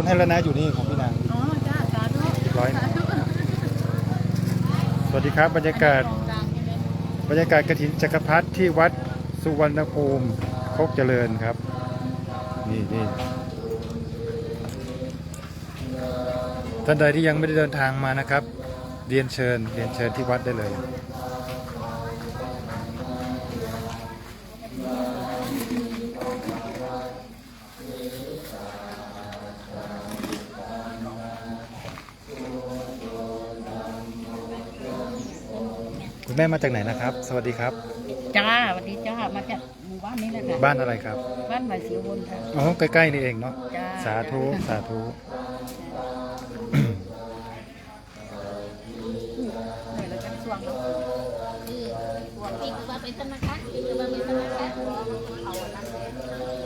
คุณให้แล้วนะอยู่นี่ของพี่นางอ๋อจ้าสาธุเรียบร้อยสาธุสวัสดีครับบรรยากาศ บรรยากาศกระถินจักรพรรดิที่วัดสุวรรณภูมิโคกเจริญครับ นี่นี่ท่านใดที่ยังไม่ได้เดินทางมานะครับ เรียนเชิญเรียนเชิญที่วัดได้เลย แม่มาจากไหนนะครับ สวัสดีครับ จ้าสวัสดีจ้า มาจากหมู่บ้านนี้แหละค่ะบ้านอะไรครับบ้านใหม่สีอุบลค่ะ อ๋อใกล้ๆนี่เองเนาะจ้า สาธุสาธุเหนื่อยแล้วจะไปสวงเนาะคือหัวปีกมาเป็นธนาคารปีกมาเป็นธนาคารเอาอันนั้นเลย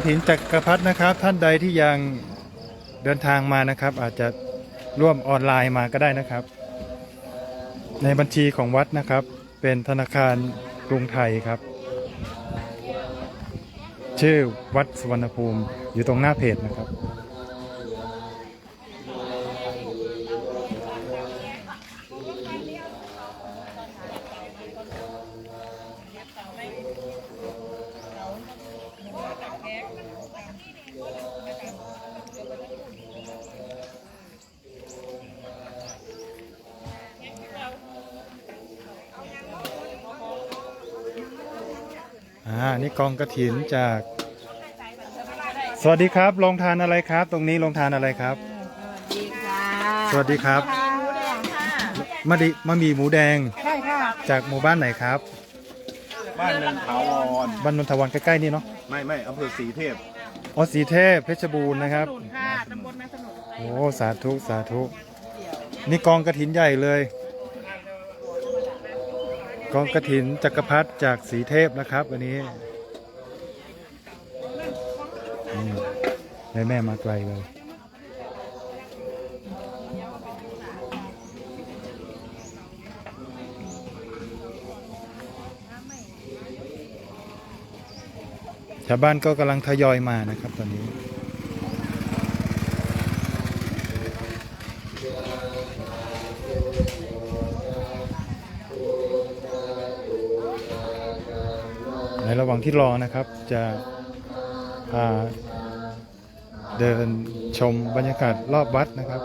ระถินจักรพรรดินะครับ ท่านใดที่ยังเดินทางมานะครับ อาจจะร่วมออนไลน์มาก็ได้นะครับ ในบัญชีของวัดนะครับ เป็นธนาคารกรุงไทยครับ ชื่อวัดสุวรรณภูมิอยู่ตรงหน้าเพจนะครับ อ่านี่กองกระถินจาก สวัสดีครับโรงทานอะไรครับ ตรงนี้โรงทานอะไรครับ ดีค่ะสวัสดีครับหมูแดงค่ะมะดิมะหมี่หมูแดงใช่ค่ะจากหมู่บ้านไหนครับ บ้านเนินถาวรบ้านนนทวันใกล้ๆนี่เนาะไม่ไม่อำเภอศรีเทพอ๋อสีเทพเพชรบูรณ์นะครับสนุนค่ะตำบลนาสนุนโอ้สาธุสาธุ นี่กองกระถินใหญ่เลย กองกระถินจักรพรรดิจากสีเทพนะครับ วันนี้นี่แม่แม่มาไกลเลยชาวบ้านก็กำลังทยอยมานะครับตอนนี้ ในระหว่างที่รอนะครับจะพาเดินชมบรรยากาศรอบวัดนะครับ